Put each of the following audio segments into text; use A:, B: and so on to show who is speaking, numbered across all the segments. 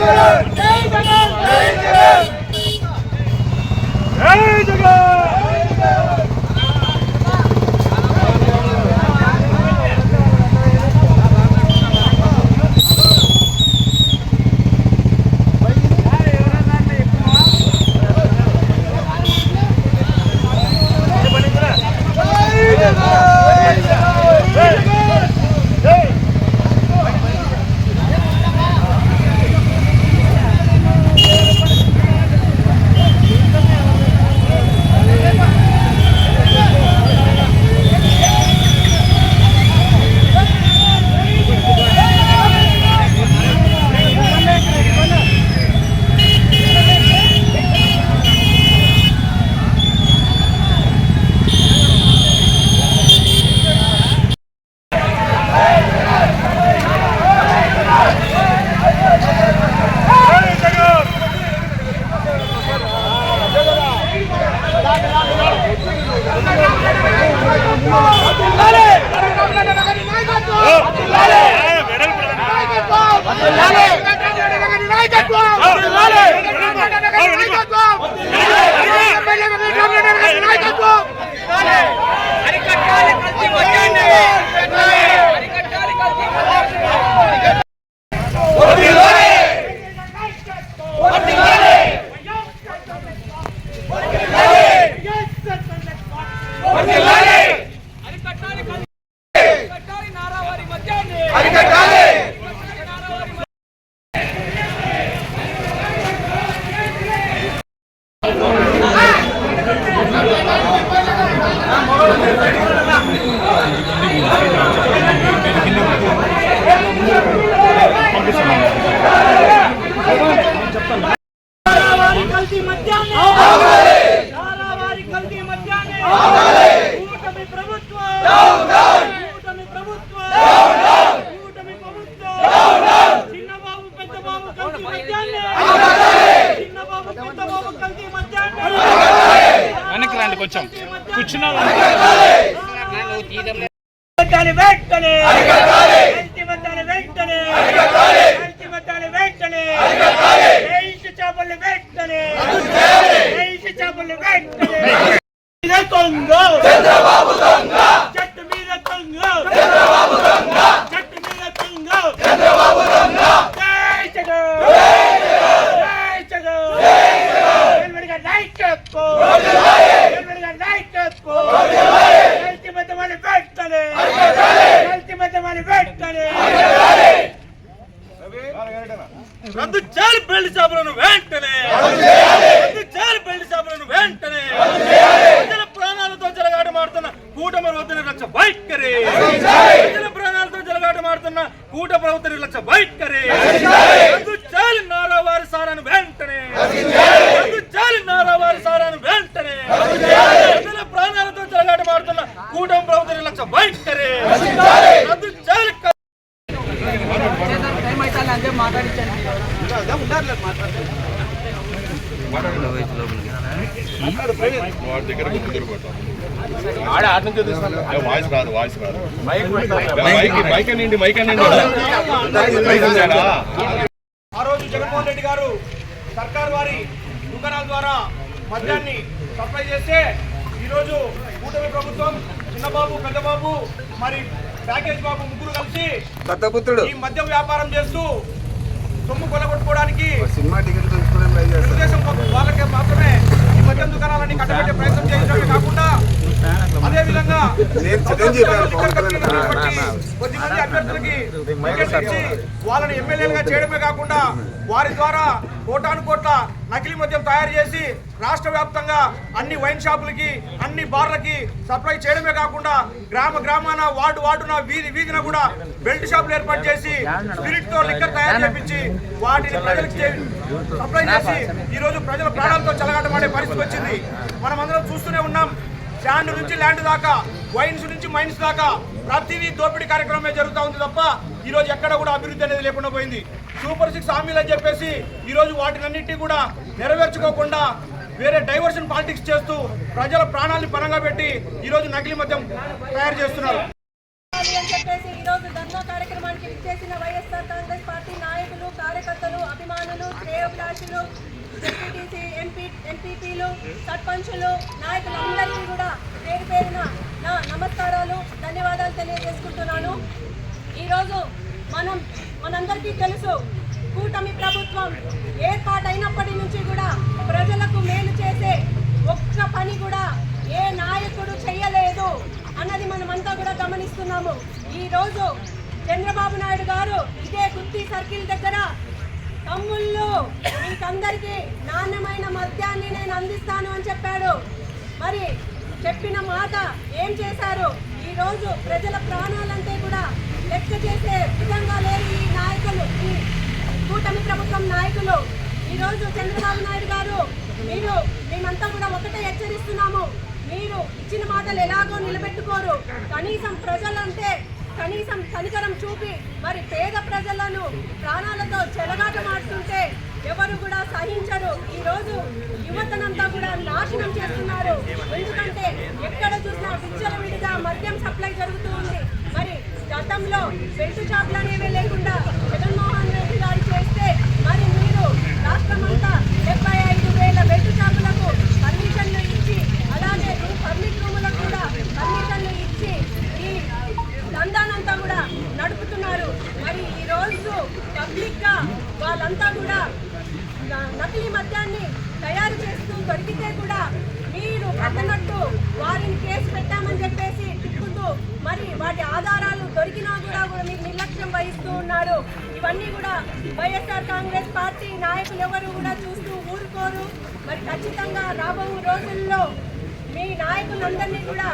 A: জয় చంద్రబాబు దొంగ చెట్టు మీద దొంగ చంద్రబాబు దొంగ చెట్టు మీద దొంగ చంద్రబాబు దొంగ జై జగన్ జై జగన్ ఎల్వడిగా నాయకత్వ ఎల్వడిగా నాయకత్వ కల్తీ మద్యమాన్ని వెంటనే కల్తీ మద్యమాన్ని వెంటనే రద్దు చేయాలి పెళ్ళి చేపలను వెంటనే రద్దు చేయాలి బెల్ట్ షాపులను వెంటనే ప్రజల ప్రాణాలతో జలగాట మాడుతున్న కూటమి ప్రభుత్వ నిర్లక్ష్య వైఖరి ప్రజల ప్రాణాలతో జలగాట మాడుతున్న కూట ప్రభుత్వ నిర్లక్ష్య వైఖరి రద్దు చేయాలి నారావారి సారాన్ని వెంటనే రద్దు చేయాలి నారావారి సారాన్ని వెంటనే ప్రజల ప్రాణాలతో జలగాట మాడుతున్న కూటమి ప్రభుత్వ నిర్లక్ష్య వైఖరి రద్దు చేయాలి
B: ఆడ ఆట నుంచి తీసుకోండి
C: వాయిస్ రాదు వాయిస్ రాదు మైక్ మైక్ అనండి మైక్ అనండి?
A: ఆ రోజు జగన్మోహన్ రెడ్డి గారు సర్కార్ వారి దుకాణాల ద్వారా మద్యాన్ని సప్లై చేస్తే ఈరోజు కూటమి ప్రభుత్వం చిన్నబాబు పెద్దబాబు మరి ప్యాకేజ్ బాబు ముగ్గురు కలిసి
D: దత్తపుత్రుడు.
A: ఈ మద్యం వ్యాపారం చేస్తూ సొమ్ము కొనగొట్టుకోవడానికి
D: సినిమా టికెట్ తెలుసుకునే ట్రై చేస్తాను
A: తెలుగుదేశం వాళ్ళకే మాత్రమే ఈ మద్యం దుకాణాలన్నీ కట్టబెట్టే ప్రయత్నం చేయడమే కాకుండా అదే విధంగా
D: నేను చిరంజీవి గారు పవన్ కళ్యాణ్ గారు.
A: కొద్ది మంది అభ్యర్థులకి టికెట్స్ ఇచ్చి వాళ్ళని ఎమ్మెల్యేలుగా చేయడమే కాకుండా వారి ద్వారా కోటాను కోట్ల నకిలీ మద్యం తయారు చేసి రాష్ట్ర వ్యాప్తంగా అన్ని వైన్ షాపులకి అన్ని బార్లకి సప్లై చేయడమే కాకుండా గ్రామ గ్రామాన వార్డు వార్డున వీధి వీధిన కూడా బెల్ట్ షాపులు ఏర్పాటు చేసి స్పిరిట్తో లిక్కర్ తయారు చేపించి వాటిని ప్రజలకు చే- సప్లై చేసి ఈ రోజు ప్రజల ప్రాణాలతో చెలగాటమాడే పరిస్థితి వచ్చింది. మనం అందరం చూస్తూనే ఉన్నాం. శాండ్ నుంచి ల్యాండ్ దాకా వైన్స్ నుంచి మైన్స్ దాకా ప్రతిదీ దోపిడీ కార్యక్రమమే జరుగుతూ ఉంది తప్ప ఈరోజు ఎక్కడ కూడా అభివృద్ధి అనేది లేకుండా పోయింది. సూపర్ సిక్స్ హామీలు అని చెప్పేసి ఈరోజు రోజు వాటినన్నింటినీ కూడా నెరవేర్చుకోకుండా వేరే డైవర్షన్ పాలిటిక్స్ చేస్తూ ప్రజల ప్రాణాలను పరంగా పెట్టి ఈరోజు నకిలీ మద్యం తయారు చేస్తున్నారు.
E: ధర్నా కార్యక్రమానికి విచ్చేసిన వైఎస్ఆర్ కాంగ్రెస్ పార్టీ నాయకులు కార్యకర్తలు అభిమానులు శ్రేయోభిలాషులు ఎంపీటీసీ ఎంపీ ఎంపీపీలు సర్పంచులు నాయకులందరికీ కూడా పేరు పేరున నా నమస్కారాలు ధన్యవాదాలు తెలియజేసుకుంటున్నాను. ఈరోజు మనం మనందరికీ తెలుసు కూటమి ప్రభుత్వం ఏర్పాటైనప్పటి నుంచి కూడా ప్రజలకు మేలు చేసే ఒక్క పని కూడా ఏ నాయకుడు చేయలేదు అన్నది మనమంతా కూడా గమనిస్తున్నాము. ఈరోజు చంద్రబాబు నాయుడు గారు ఇదే గుత్తి సర్కిల్ దగ్గర తమ్ముళ్ళు మీకందరికీ నాణ్యమైన మద్యాన్ని నేను అందిస్తాను అని చెప్పాడు. మరి చెప్పిన మాట ఏం చేశారు? ఈరోజు ప్రజల ప్రాణాలంటే కూడా లెక్క చేసే విధంగా లేరు ఈ నాయకులు ఈ కూటమి ప్రభుత్వం నాయకులు. ఈరోజు చంద్రబాబు నాయుడు గారు మీరు మేమంతా కూడా ఒకటే హెచ్చరిస్తున్నాము. మీరు ఇచ్చిన మాటలు ఎలాగో నిలబెట్టుకోరు. కనీసం ప్రజలంటే కనీసం కనికరం చూపి మరి పేద ప్రజలను ప్రాణాలతో చెలగాటమాడుతుంటే ఎవరు కూడా సహించరు. ఈరోజు యువతనంతా కూడా నాశనం చేస్తున్నారు. ఎందుకంటే ఎక్కడ చూసినా విచ్చలవిడిగా మద్యం సప్లై జరుగుతూ ఉంది. మరి గతంలో బెల్ట్ షాపులు అనేవి లేకుండా జగన్మోహన్ రెడ్డి గారు చేస్తే మరి మీరు రాష్ట్రం పబ్లిక్గా వాళ్ళంతా కూడా న- నకిలీ మద్యాన్ని తయారు చేస్తూ దొరికితే కూడా మీరు పట్టనట్టు వారిని కేసు పెట్టామని చెప్పేసి తిప్పుతూ మరి వాటి ఆధారాలు దొరికినా కూడా కూడా మీరు నిర్లక్ష్యం వహిస్తూ ఉన్నారు. ఇవన్నీ కూడా వైఎస్ఆర్ కాంగ్రెస్ పార్టీ నాయకులు ఎవరు కూడా చూస్తూ ఊరుకోరు. మరి ఖచ్చితంగా రాబో రోజుల్లో మీ నాయకులందరినీ కూడా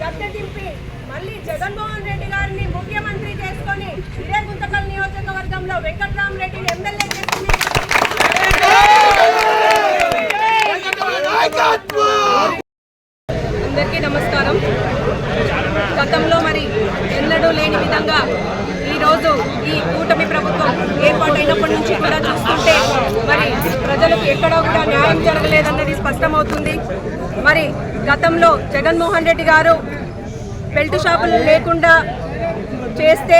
E: గద్దె దింపి మళ్ళీ జగన్మోహన్ రెడ్డి గారిని ముఖ్యమంత్రి చేసుకొని ఇదే గుంతకల్ నియోజకవర్గంలో వెంకట్రామరెడ్డిని ఎమ్మెల్యే చేసుకుని అందరికీ నమస్కారం. గతంలో మరి ఎన్నడూ లేని విధంగా ఈరోజు ఈ కూటమి ప్రభుత్వం ఏర్పాటైనప్పటి నుంచి కూడా చూస్తుంటే మరి ప్రజలకు ఎక్కడా కూడా న్యాయం జరగలేదన్నది స్పష్టమవుతుంది. మరి గతంలో జగన్మోహన్ రెడ్డి గారు బెల్ట్ షాపులు లేకుండా చేస్తే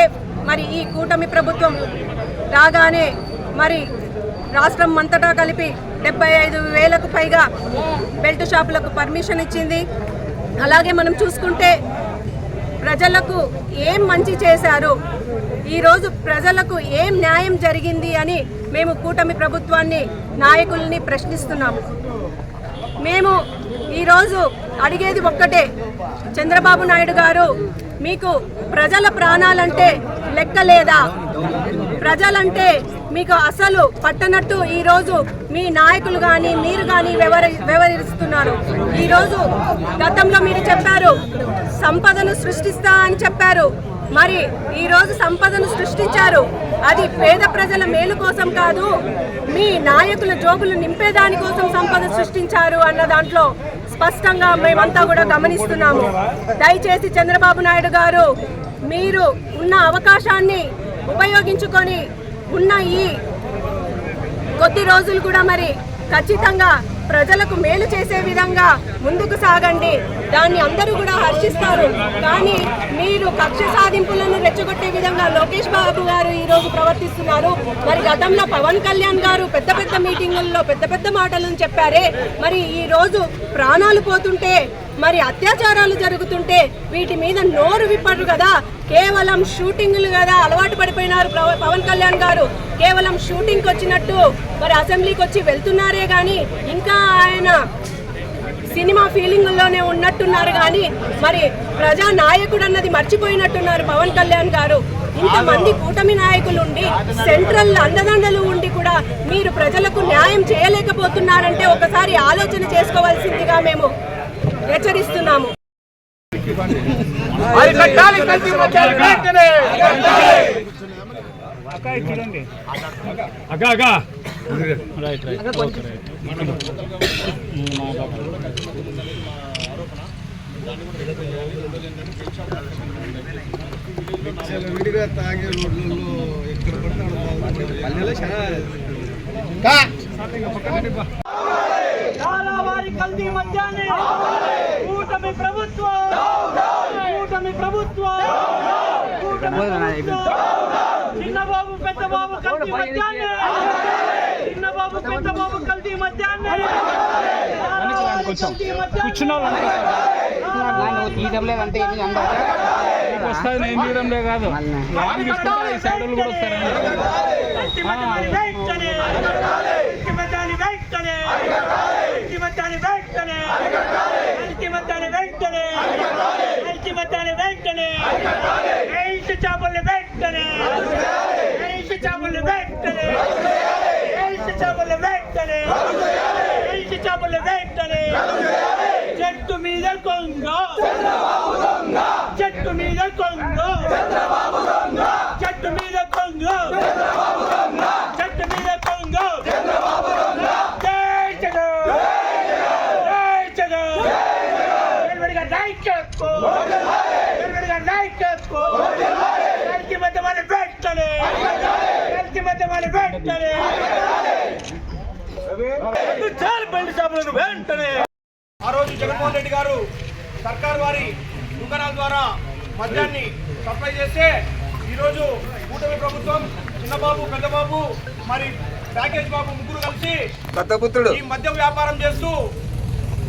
E: మరి ఈ కూటమి ప్రభుత్వం రాగానే మరి రాష్ట్రం అంతటా కలిపి డెబ్బై ఐదు వేలకు పైగా బెల్ట్ షాపులకు పర్మిషన్ ఇచ్చింది. అలాగే మనం చూసుకుంటే ప్రజలకు ఏం మంచి చేశారు ఈరోజు ప్రజలకు ఏం న్యాయం జరిగింది అని మేము కూటమి ప్రభుత్వాన్ని నాయకుల్ని ప్రశ్నిస్తున్నాము. మేము ఈరోజు అడిగేది ఒక్కటే. చంద్రబాబు నాయుడు గారు మీకు ప్రజల ప్రాణాలంటే లెక్క లేదా? ప్రజలంటే మీకు అసలు పట్టనట్టు ఈరోజు మీ నాయకులు కానీ మీరు కానీ వ్యవహరి వ్యవహరిస్తున్నారు ఈరోజు గతంలో మీరు చెప్పారు సంపదను సృష్టిస్తా అని చెప్పారు. మరి ఈరోజు సంపదను సృష్టించారు. అది పేద ప్రజల మేలు కోసం కాదు మీ నాయకుల జోబులు నింపేదాని కోసం సంపద సృష్టించారు అన్న దాంట్లో స్పష్టంగా మేమంతా కూడా గమనిస్తున్నాము. దయచేసి చంద్రబాబు నాయుడు గారు మీరు ఉన్న అవకాశాన్ని ఉపయోగించుకొని ఉన్న ఈ కొద్ది రోజులు కూడా మరి ఖచ్చితంగా ప్రజలకు మేలు చేసే విధంగా ముందుకు సాగండి. దాన్ని అందరూ కూడా హర్షిస్తారు. కానీ మీరు కక్ష సాధింపులను రెచ్చగొట్టే విధంగా లోకేష్ బాబు గారు ఈరోజు ప్రవర్తిస్తున్నారు. మరి గతంలో పవన్ కళ్యాణ్ గారు పెద్ద పెద్ద మీటింగుల్లో పెద్ద పెద్ద మాటలను చెప్పారే. మరి ఈరోజు ప్రాణాలు పోతుంటే మరి అత్యాచారాలు జరుగుతుంటే వీటి మీద నోరు విప్పరు కదా. కేవలం షూటింగ్లు కదా అలవాటు పడిపోయినారు పవన్ కళ్యాణ్ గారు. కేవలం షూటింగ్కి వచ్చినట్టు మరి అసెంబ్లీకి వచ్చి వెళ్తున్నారే కానీ ఇంకా ఆయన సినిమా ఫీలింగ్లోనే ఉన్నట్టున్నారు కానీ మరి ప్రజా నాయకుడు అన్నది మర్చిపోయినట్టున్నారు పవన్ కళ్యాణ్ గారు. ఇంతమంది కూటమి నాయకులు ఉండి సెంట్రల్ అండదండలు ఉండి కూడా మీరు ప్రజలకు న్యాయం చేయలేకపోతున్నారంటే ఒకసారి ఆలోచన చేసుకోవాల్సిందిగా మేము హెచ్చరిస్తున్నాము.
D: విడిగా తాగే రోడ్లలో ఎక్కడ పల్లెలో చాలా
F: నారావారి కల్తీ మద్యాన్ని కూటమి ప్రభుత్వం కూటమి ప్రభుత్వం కూటమి ప్రభుత్వం చిన్నబాబు పెద్దబాబు కల్తీ మద్యాన్ని చిన్నబాబు పెద్దబాబు కల్తీ మద్యాన్ని నారావారి కల్తీ మద్యాన్ని
B: కూర్చున్న
G: తీయడంలేదంటే ఏమి అందరూ
B: వస్తుంది నేను తీయడంలే కాదు లాంగ్ తీసుకుంటే ఈ సైడ్ వాళ్ళు కూడా వస్తారండి
F: అంతిమతాన్ని వెంటనే అంతిమతాన్ని వెంటనే! అంతిమతాన్ని వెంటనే! అంతిమతాన్ని వెంటనే! వెంటనే ఏసు చేపలు వెంటనే! ఏసు చేపలు వెంటనే! ఏసు చేపలు వెంటనే! ఏసు చేపలు వెంటనే! చెట్టు మీద కొంగ! చెట్టు మీద కొంగ చెట్టు మీద కొంగ చెట్టు మీద కొంగ జై జగన్ జై జగన్ వెలువడిగా నాయకత్వ వెలువడిగా నాయకత్వ కలిసి మధ్య మన వెంటనే కలిసి మధ్య మన వెంటనే! చాలు బండి షాపులను వెంటనే
A: ఆ రోజు జగన్మోహన్ రెడ్డి గారు సర్కార్ వారి దుకాణాల ద్వారా మద్యాన్ని సప్లై చేస్తే ఈరోజు కూటమి ప్రభుత్వం చిన్నబాబు పెద్దబాబు మరి ప్యాకేజ్ బాబు ముగ్గురు కలిసి ఈ మద్యం వ్యాపారం చేస్తూ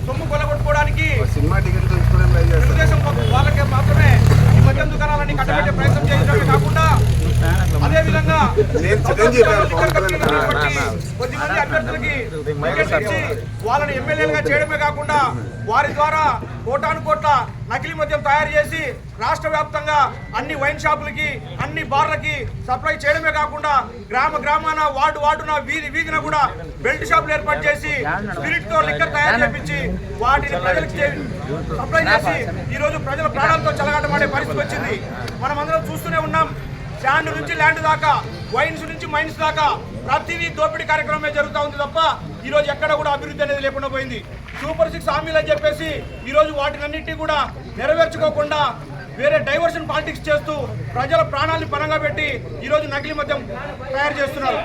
A: సొమ్ము కొలగొట్టుకోవడానికి
D: సినిమా టికెట్
A: తెలుగుదేశం వాళ్ళకే మాత్రమే ఈ మద్యం దుకాణాలని కట్టబెట్టే ప్రయత్నం చేయడమే కాకుండా అదేవిధంగా కొద్దిమంది అభ్యర్థులకి వాళ్ళని ఎమ్మెల్యేలుగా చేయడమే కాకుండా వారి ద్వారా కోటాను కోట్ల నకిలీ మద్యం తయారు చేసి రాష్ట్ర వ్యాప్తంగా అన్ని వైన్ షాపులకి అన్ని బార్లకి సప్లై చేయడమే కాకుండా గ్రామ గ్రామాన వార్డు వార్డున వీధి వీధిన కూడా బెల్ట్ షాపులు ఏర్పాటు చేసి స్పిరిట్తో లిక్కర్ తయారు చేపించి వాటిని ప్రజలకు సప్లై చేసి ఈ రోజు ప్రజల ప్రాణాలతో చెలగాటమాడే పరిస్థితి వచ్చింది. మనం అందరం చూస్తూనే ఉన్నాం. శాండ్ నుంచి ల్యాండ్ దాకా వైన్స్ నుంచి మైన్స్ దాకా ప్రతిదీ దోపిడీ కార్యక్రమమే జరుగుతూ ఉంది తప్ప ఈరోజు ఎక్కడ కూడా అభివృద్ధి అనేది లేకుండా పోయింది. సూపర్ సిక్స్ హామీలు అని చెప్పేసి ఈరోజు వాటినన్నింటినీ కూడా నెరవేర్చుకోకుండా వేరే డైవర్షన్ పాలిటిక్స్ చేస్తూ ప్రజల ప్రాణాలను పరంగా పెట్టి ఈరోజు నకిలీ మద్యం తయారు చేస్తున్నారు.